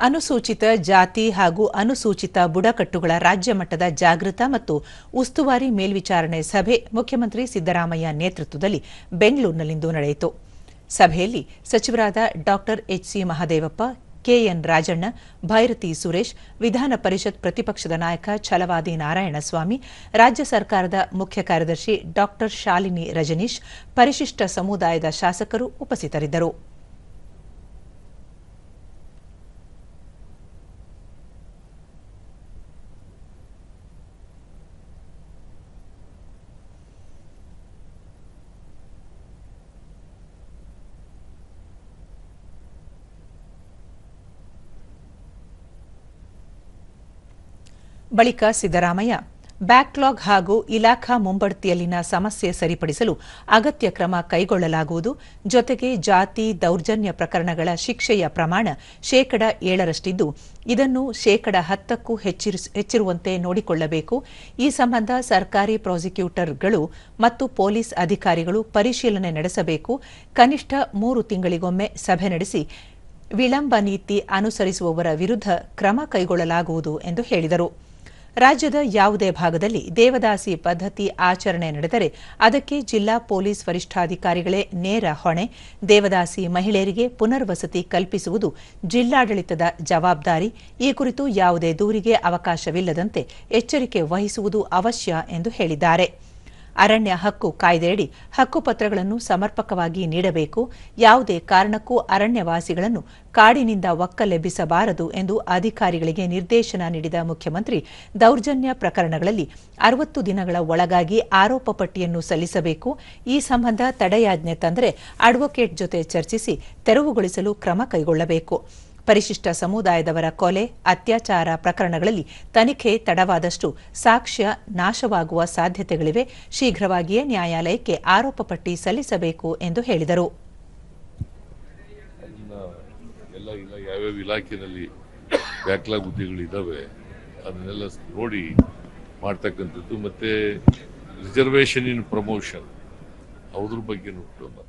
ಅನುಸೂಚಿತ ಜಾತಿ ಹಾಗೂ ಅನುಸೂಚಿತ ಬುಡಕಟ್ಟುಗಳ ರಾಜ್ಯ ಮಟ್ಟದ ಜಾಗೃತ ಮತ್ತು ಉಸ್ತುವಾರಿ ಮೇಲ್ವಿಚಾರಣೆ ಸಭೆ ಮುಖ್ಯಮಂತ್ರಿ ಸಿದ್ದರಾಮಯ್ಯ ನೇತೃತ್ವದಲ್ಲಿ ಬೆಂಗಳೂರಿನಲ್ಲಿಂದು ನಡೆಯಿತು. ಸಭೆಯಲ್ಲಿ ಸಚಿವರಾದ ಡಾ H C Mahadevappa K N Rajanna, Byrathi Suresh, Vidhana Parishat ಪ್ರತಿಪಕ್ಷದ ನಾಯಕ ಛಲವಾದಿ ನಾರಾಯಣಸ್ವಾಮಿ, ರಾಜ್ಯ ಸರ್ಕಾರದ ಮುಖ್ಯ ಕಾರ್ಯದರ್ಶಿ ಡಾ ಶಾಲಿನಿ ರಜನೀಶ್, ಪರಿಶಿಷ್ಟ ಸಮುದಾಯದ ಶಾಸಕರು ಉಪಸ್ಥಿತರಿದ್ದರು. ಬಳಿಕ ಸಿದ್ದರಾಮಯ್ಯ, ಬ್ಯಾಕ್ಲಾಗ್ ಹಾಗೂ ಇಲಾಖಾ ಮುಂಬಡ್ತಿಯಲ್ಲಿನ ಸಮಸ್ಯೆ ಸರಿಪಡಿಸಲು ಅಗತ್ಯ ಕ್ರಮ ಕೈಗೊಳ್ಳಲಾಗುವುದು. ಜೊತೆಗೆ ಜಾತಿ, ದೌರ್ಜನ್ಯ ಪ್ರಕರಣಗಳ ಶಿಕ್ಷೆಯ ಪ್ರಮಾಣ ಶೇಕಡ ಏಳರಷ್ಟಿದ್ದು, ಇದನ್ನು ಶೇಕಡ ಹತ್ತಕ್ಕೂ ಹೆಚ್ಚಿರುವಂತೆ ನೋಡಿಕೊಳ್ಳಬೇಕು. ಈ ಸಂಬಂಧ ಸರ್ಕಾರಿ ಪ್ರಾಸಿಕ್ಯೂಟರ್ಗಳು ಮತ್ತು ಪೊಲೀಸ್ ಅಧಿಕಾರಿಗಳು ಪರಿಶೀಲನೆ ನಡೆಸಬೇಕು. ಕನಿಷ್ಠ ಮೂರು ತಿಂಗಳಿಗೊಮ್ಮೆ ಸಭೆ ನಡೆಸಿ ವಿಳಂಬ ನೀತಿ ಅನುಸರಿಸುವವರ ವಿರುದ್ಧ ಕ್ರಮ ಕೈಗೊಳ್ಳಲಾಗುವುದು ಎಂದು ಹೇಳಿದರು. ರಾಜ್ಯದ ಯಾವುದೇ ಭಾಗದಲ್ಲಿ ದೇವದಾಸಿ ಪದ್ಧತಿ ಆಚರಣೆ ನಡೆದರೆ ಅದಕ್ಕೆ ಜಿಲ್ಲಾ ಪೊಲೀಸ್ ವರಿಷ್ಠಾಧಿಕಾರಿಗಳೇ ನೇರ ಹೊಣೆ. ದೇವದಾಸಿ ಮಹಿಳೆಯರಿಗೆ ಪುನರ್ವಸತಿ ಕಲ್ಪಿಸುವುದು ಜಿಲ್ಲಾಡಳಿತದ ಜವಾಬ್ದಾರಿ. ಈ ಕುರಿತು ಯಾವುದೇ ದೂರಿಗೆ ಅವಕಾಶವಿಲ್ಲದಂತೆ ಎಚ್ಚರಿಕೆ ವಹಿಸುವುದು ಅವಶ್ಯ ಎಂದು ಹೇಳಿದ್ದಾರೆ. ಅರಣ್ಯ ಹಕ್ಕು ಕಾಯ್ದೆಯಡಿ ಹಕ್ಕುಪತ್ರಗಳನ್ನು ಸಮರ್ಪಕವಾಗಿ ನೀಡಬೇಕು. ಯಾವುದೇ ಕಾರಣಕ್ಕೂ ಅರಣ್ಯವಾಸಿಗಳನ್ನು ಕಾಡಿನಿಂದ ಒಕ್ಕಲೆಬ್ಬಿಸಬಾರದು ಎಂದು ಅಧಿಕಾರಿಗಳಿಗೆ ನಿರ್ದೇಶನ ನೀಡಿದ ಮುಖ್ಯಮಂತ್ರಿ, ದೌರ್ಜನ್ಯ ಪ್ರಕರಣಗಳಲ್ಲಿ ಅರವತ್ತು ದಿನಗಳ ಒಳಗಾಗಿ ಆರೋಪ ಪಟ್ಟಿಯನ್ನು ಸಲ್ಲಿಸಬೇಕು. ಈ ಸಂಬಂಧ ತಡೆಯಾಜ್ಞೆ ತಂದರೆ ಅಡ್ವೊಕೇಟ್ ಜೊತೆ ಚರ್ಚಿಸಿ ತೆರವುಗೊಳಿಸಲು ಕ್ರಮ ಕೈಗೊಳ್ಳಬೇಕು. ಪರಿಶಿಷ್ಟ ಸಮುದಾಯದವರ ಕೊಲೆ, ಅತ್ಯಾಚಾರ ಪ್ರಕರಣಗಳಲ್ಲಿ ತನಿಖೆ ತಡವಾದಷ್ಟು ಸಾಕ್ಷ್ಯ ನಾಶವಾಗುವ ಸಾಧ್ಯತೆಗಳಿವೆ. ಶೀಘ್ರವಾಗಿಯೇ ನ್ಯಾಯಾಲಯಕ್ಕೆ ಆರೋಪ ಪಟ್ಟಿ ಸಲ್ಲಿಸಬೇಕು ಎಂದು ಹೇಳಿದರು. ಇಲಾಖೆಯಲ್ಲಿ ಅದನ್ನೆಲ್ಲ ನೋಡಿ ಮಾಡ್ತಕ್ಕಂಥದ್ದು. ಮತ್ತೆ ರಿಸರ್ವೇಷನ್ ಇನ್ ಪ್ರಮೋಷನ್ ಅದ್ರ ಬಗ್ಗೆ